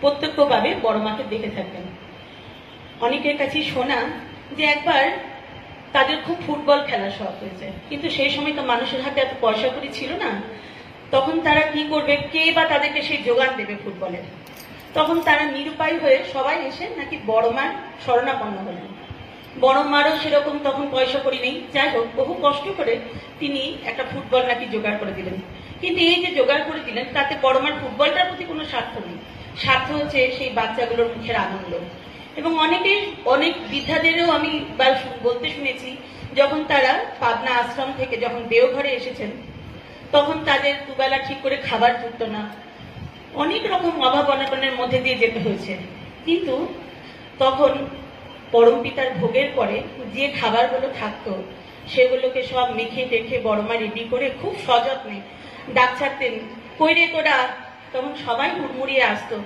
প্রত্যক্ষভাবে বড় মাকে দেখে থাকবেন। অনেকের কাছেই শোনা যে একবার তাদের খুব ফুটবল খেলার শখ হয়েছে। কিন্তু সেই সময় তো মানুষের হাতে এত পয়সা করি ছিল না। তখন তারা কি করবে? কে বা তাদেরকে সেই যোগান দেবে ফুটবলের? তখন তারা নিরুপায় হয়ে সবাই এসে নাকি বড় মার শরণাপন্ন হলেন। বড় মারও সেরকম তখন পয়সা করি নেই। যাই হোক, বহু কষ্ট করে তিনি একটা ফুটবল নাকি জোগাড় করে দিলেন। কিন্তু এই যে জোগাড় করে দিলেন, তাতে বড় মার ফুটবলটার প্রতি কোনো স্বার্থ নেই। স্বার্থ হচ্ছে সেই বাচ্চাগুলোর মুখের আনন্দ। এবং অনেকে, অনেক বৃদ্ধাদেরও আমি বলতে শুনেছি, যখন তারা পাবনা আশ্রম থেকে যখন দেওঘরে এসেছেন, তখন তাদের দুবেলা ঠিক করে খাবার জুটতো না। অনেক রকম অভাব অনটনের মধ্যে দিয়ে যেতে হয়েছে। কিন্তু তখন পরম পিতার ভোগের পরে যে খাবারগুলো থাকতো, সেগুলোকে সব মেখে টেখে বড়মা রেডি করে খুব সযত্নে ডাক ছাড়তেন কইরে তোরা? তখন সবাই হুড়মুড়িয়ে আসতো।